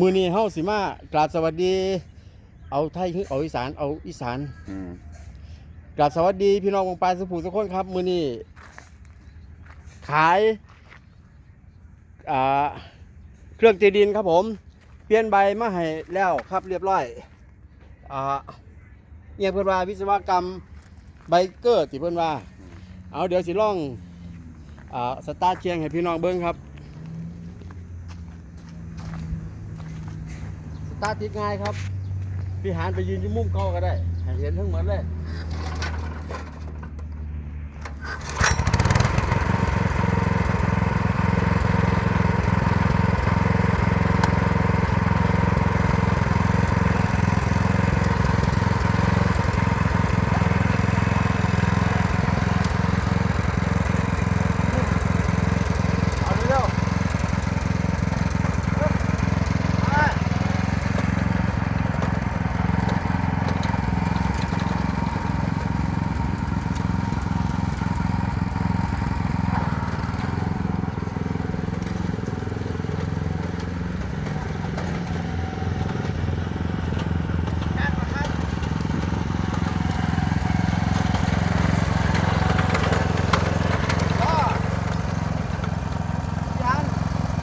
มือนี้เฮาสิมากราบสวัสดี เอาไทยคือเอาอีสานเอาอีสานอืมกราบสวัสดีพี่น้องวงปลายสุภูทุกคนครับ มือนี้ขายอ่าเครื่องตีดินครับผม เปลี่ยนใบมาให้แล้วครับเรียบร้อยอ่าเนี่ยเพื่อนว่าวิศวกรรมไบเกอร์ที่เพื่อนว่า เอาเดี๋ยวสิล่องอ่าสตาร์ทเชียงให้พี่น้องเบิ้งครับ ตาติดง่ายครับพี่หานไปยืนอยู่มุมเก่าก็ได้ให้เห็นทั้งหมดเลย เอาเร็วๆปึ๊บไปแก๊สมาครับพ่อ ยัน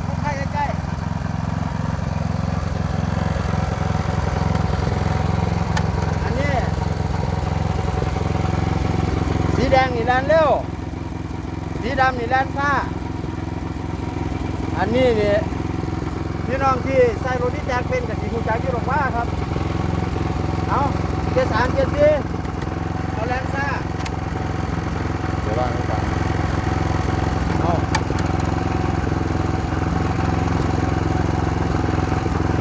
เข้าใกล้ใกล้ๆอันนี้ สีแดงนี่แลนเร็ว สีดำนี่แลนช้า อันนี้นี่พี่น้องที่ใส่รถที่แจกเป็นกับสีหูจักที่บอกว่าครับ เอาเจสามเจ็ดสี่เอาแลนซ่าเดี๋ยวว่า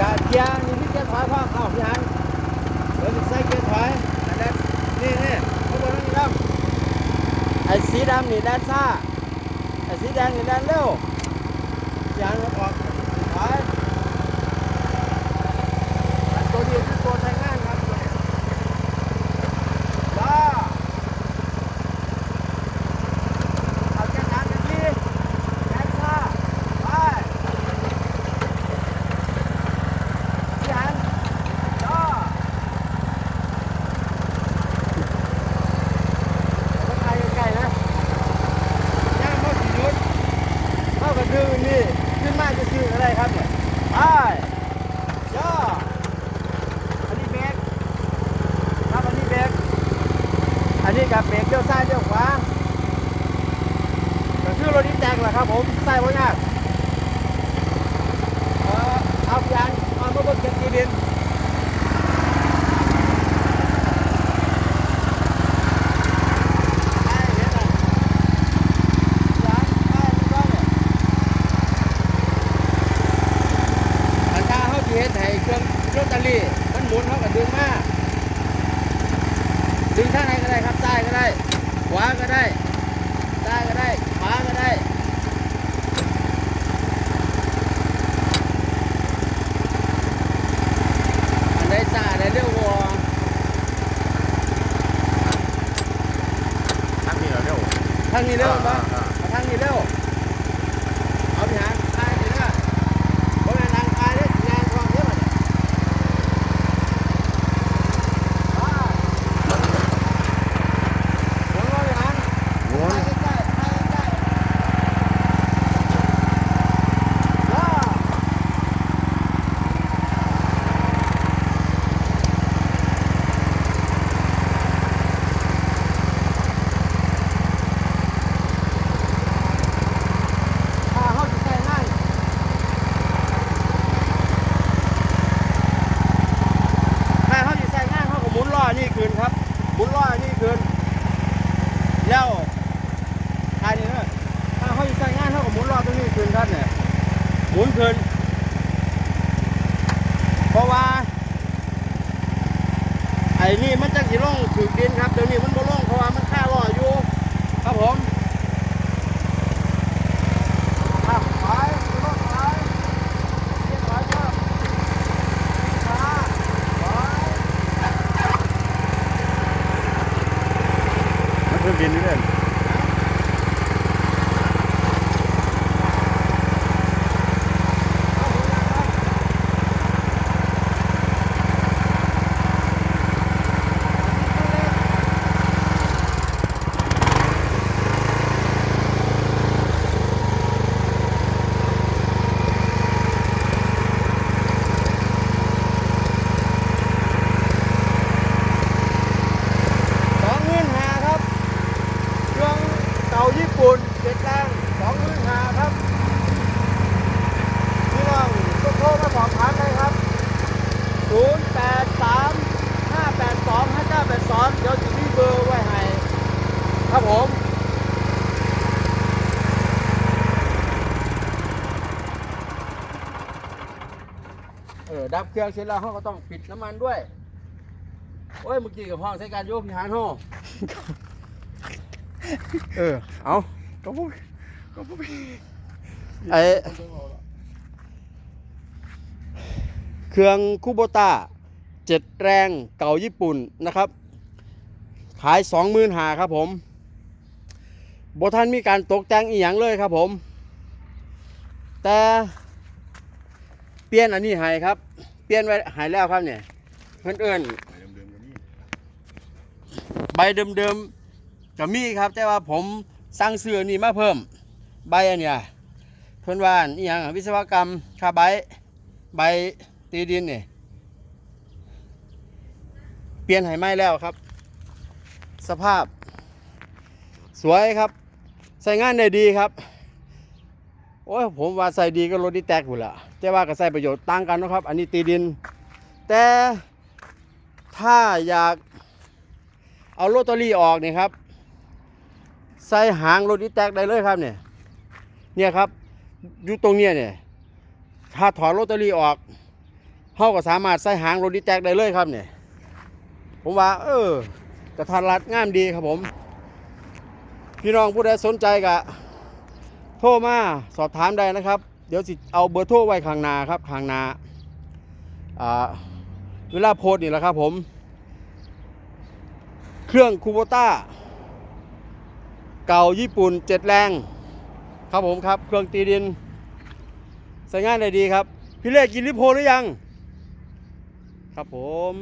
กาเกียร์นี่พี่เกียร์ถอยพ่อเข้าพี่ฮันเดี๋ยวพี่ใส่เกียร์ถอยอันนั้นนี่นี่ข้างบนนั่นนี่ดำไอ้ สีดำนี่แดนซ่าไอ้สีแดงนี่แดนเร็วพี่ฮันก็ออกไปตัวนี้คือตัวใช้งานครับตัวนี้จ้าเอาเกียร์สามเกียร์สี่แดนซ่าไปพี่ฮันจ้า ใกล้ใกล้ๆนะย่างเข้าสี่ยุดเข้ากับดื้อนี่ขึ้นมาจะซื้ออะไรครับเนี่ยไปย่ออันนี้เบรกครับอันนี้เบรกอั นนี้กับเบรกเลี้ยวซ้ายเลี้ยวขวาก็คือรถนี้แตกแหละครับผมใส่บ่ยากเออเอายางเอามาเบิ่งเก็บกีดินเนี่ยางไปมันก็เนี่ยอันถ้าเขาเฮ็ดให้เครื่องโรตารี่มันหมุนเขาก็ดึงมา ดึงทางไหนก็ได้ครับซ้ายก็ได้ ขวาก็ได้ซ้ายก็ได้ขวาก็ได้อันใดซ้ายอันใดเร็วกว่าทั้งนี้เราเร็วทางนี้เร็วปะอ่าอ่าเอาทางนี้เร็ว เอาไปหาทางนี้เด้อเพราะว่าทางทางนี้งานความเยอะมันอ่าหมุนเอาไปหา หมุน ทางใกล้ๆทางใกล้ๆว้าถ้าเขาจะใส่งาน ถ้าเขาจะใส่งานเขาก็หมุนล้อนี่คืนครับ หมุนล้อนี่คืนแล้วทายนี่เนอะถ้าเขาจะใส่งานเขาก็หมุนล้อตรงนี้ คืนท่านเนี่ยหมุนคืนเพราะว่า ไอ้นี่มันจะสิล่องถึกดินครับเดี๋ยวนี้มันบ่ล่องเพราะว่ามันค่าล่ออยู่ ครับผมอะไปล่องไปเรียบร้อยครับช้าไป มันเครื่องบินนี่เลย เออ ดับเครื่องเสร็จแล้วเขาก็ต้องปิดน้ำมันด้วย โอ้ยเมื่อกี้กับห้องใช้การโยกพิหารห้องเออ เอาก็พวกก็พวกไอเครื่องคูโบต้าเจ็ดแรงเก่าญี่ปุ่นนะครับ ขายสองหมื่นหาครับผมบท่านมีการตกแต่งอีหยังเลยครับผม แต่ เปลี่ยนอันนี้ให้ครับ เปลี่ยนไว้ให้แล้วครับเนี่ยเพื่อนเอิ้นไปเดิมๆใบเดิมๆก็มีครับ แต่ว่าผมสั่งซื้อนนี้มาเพิ่ม ใบอันเนี้ยเพื่อนว่านอหย่างวิศวกรรมคาใบใบตีดินเนี่ยเปลี่ยนให้ไหมแล้วครับ สภาพ สวยครับใส่งานได้ดีครับ โอ้ยผมว่าใส่ดีก็รถดีแตกอยู่ละแต่ว่าก็ใส่ประโยชน์ต่างกันนะครับ อันนี้ตีดิน แต่ถ้าอยากเอาโรตารี่ออกเนี่ยครับ ใส่หางรถอีแตกได้เลยครับเนี่ยเนี่ยครับอยู่ตรงเนี้ยเนี่ยถ้าถอดโรตารี่ออกเขาก็สามารถใส่หางรถอีแตกได้เลยครับเนี่ยผมว่า เออกระทันรัดง่ามดีครับผม พี่น้องผู้ใดสนใจกะ โทรมาสอบถามได้นะครับ เดี๋ยวสิเอาเบอร์โทรไว้ข้างนาครับข้างนาเวลาโพสนี่แหละครับผม เครื่องคูโบต้า เก่าญี่ปุ่นเจ็ดแรง ครับผมครับ เครื่องตีดินใช้งานได้ดีครับ พี่เล่กินลิโพหรือยัง ครับผม